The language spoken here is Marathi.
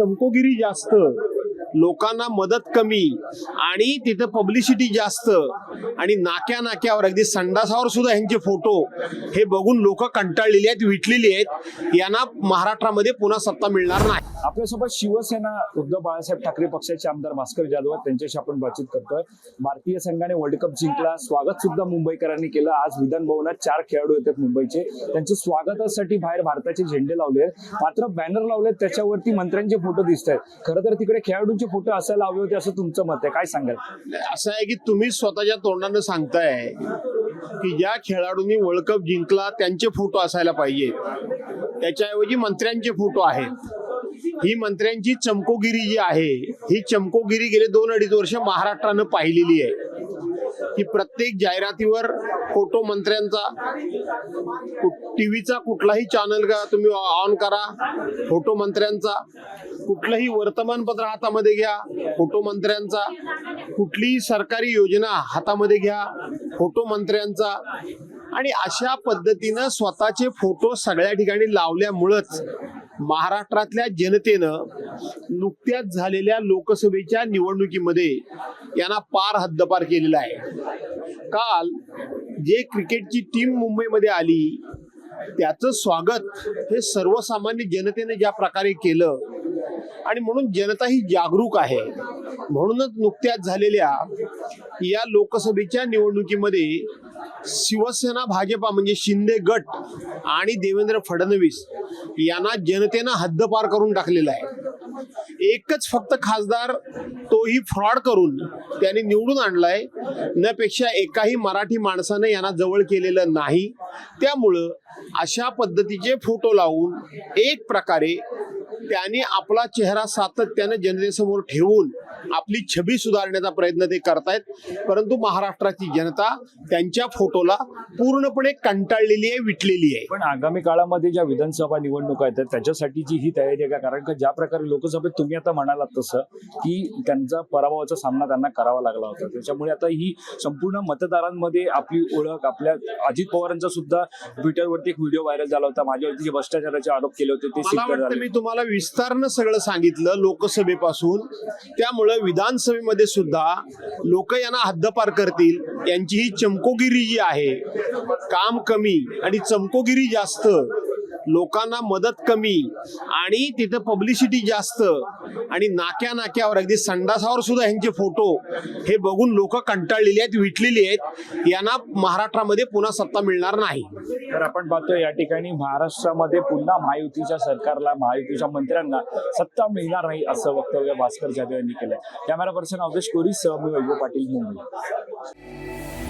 चमकोगिरी जास्त लोकांना मदत कमी आणि तिथं पब्लिसिटी जास्त आणि नाक्या नाक्यावर अगदी संडासावर सुद्धा ह्यांचे फोटो हे बघून लोक कंटाळलेली आहेत विटलेली आहेत. यांना महाराष्ट्रामध्ये पुन्हा सत्ता मिळणार नाही. आपल्यासोबत शिवसेना उद्धव बाळासाहेब ठाकरे पक्षाचे आमदार भास्कर जाधव त्यांच्याशी आपण बातचीत करतोय. भारतीय संघाने वर्ल्ड कप जिंकला. स्वागत सुद्धा मुंबईकरांनी केलं. आज विधान भवनात चार खेळाडू येतात मुंबईचे. त्यांच्या स्वागतासाठी बाहेर भारताचे झेंडे लावले आहेत. मात्र बॅनर लावलेत. त्याच्यावरती मंत्र्यांचे फोटो दिसत आहेत. खरं तर तिकडे खेळाडूंचे फोटो असायला हवे होते असं तुमचं मत आहे. काय सांगाल? असं आहे की तुम्ही स्वतःच्या तोंडानं सांगताय की ज्या खेळाडूंनी वर्ल्ड कप जिंकला त्यांचे फोटो असायला पाहिजेत त्याच्याऐवजी मंत्र्यांचे फोटो आहेत. ही मंत्र्यांची चमकोगिरी जी आहे ही चमकोगिरी गेले दोन अडीच वर्ष महाराष्ट्रानं पाहिलेली आहे. की प्रत्येक जाहिरातीवर फोटो मंत्र्यांचा टीव्हीचा कुठलाही चॅनल का तुम्ही ऑन करा फोटो मंत्र्यांचा. कुठलंही वर्तमानपत्र हातामध्ये घ्या फोटो मंत्र्यांचा. कुठलीही सरकारी योजना हातामध्ये घ्या फोटो मंत्र्यांचा. आणि अशा पद्धतीनं स्वतःचे फोटो सगळ्या ठिकाणी लावल्यामुळंच महाराष्ट्रातल्या जनतेनं नुकत्याच झालेल्या लोकसभेच्या निवडणुकीमध्ये यांना पार हद्दपार केलेला आहे. काल जे क्रिकेटची टीम मुंबईमध्ये आली त्याचं स्वागत हे सर्वसामान्य जनतेने ज्या प्रकारे केलं आणि म्हणून जनता ही जागरूक आहे. म्हणूनच नुकत्याच झालेल्या या लोकसभेच्या निवडणुकीमध्ये शिवसेना भाजपा म्हणजे शिंदे गट आणि देवेंद्र फडणवीस यांना जनतेनं हद्दपार करून टाकलेला आहे. एकच फक्त खासदार तोही फ्रॉड करून त्यांनी निवडून आणलाय. न पेक्षा एकाही मराठी माणसानं यांना जवळ केलेलं नाही. त्यामुळं अशा पद्धतीचे फोटो लावून एक प्रकारे त्यांनी आपला चेहरा सातत्याने जनतेसमोर ठेवून आपली छबी सुधारण्याचा प्रयत्न ते करतायत. परंतु महाराष्ट्राची जनता त्यांच्या फोटोला पूर्णपणे कंटाळलेली आहे विटलेली आहे. पण आगामी काळामध्ये ज्या विधानसभा निवडणुका आहेत त्याच्यासाठीची ही तयारी आहे का? कारण का ज्या प्रकारे लोकसभेत तुम्ही आता म्हणालात तसं की त्यांचा पराभवाचा सामना त्यांना करावा लागला होता. त्याच्यामुळे आता ही संपूर्ण मतदारांमध्ये आपली ओळख आपल्या अजित पवारांचा सुद्धा ट्विटरवरती एक व्हिडिओ व्हायरल झाला होता. माझ्यावरती जे भ्रष्टाचाराचे आरोप केले होते ते मी तुम्हाला विस्तारनं सगळं सांगितलं लोकसभेपासून. त्यामुळं विधानसभेमध्ये सुद्धा लोक यांना हद्दपार करतील. यांची ही चमकोगिरी जी आहे काम कमी आणि चमकोगिरी जास्त लोकांना मदत कमी आणि तिथं पब्लिसिटी जास्त आणि नाक्या नाक्यावर अगदी संडासावर सुद्धा ह्यांचे फोटो हे बघून लोक कंटाळलेली आहेत विटलेली आहेत. यांना महाराष्ट्रामध्ये पुन्हा सत्ता मिळणार नाही. तर आपण पाहतो या ठिकाणी महाराष्ट्रामध्ये पुन्हा महायुतीच्या सरकारला महायुतीच्या मंत्र्यांना सत्ता मिळणार नाही असं वक्तव्य भास्कर जाधव यांनी केलंय. कॅमेरा पर्सन अवधेश कोरी सह मी वैभव पाटील मुंबई.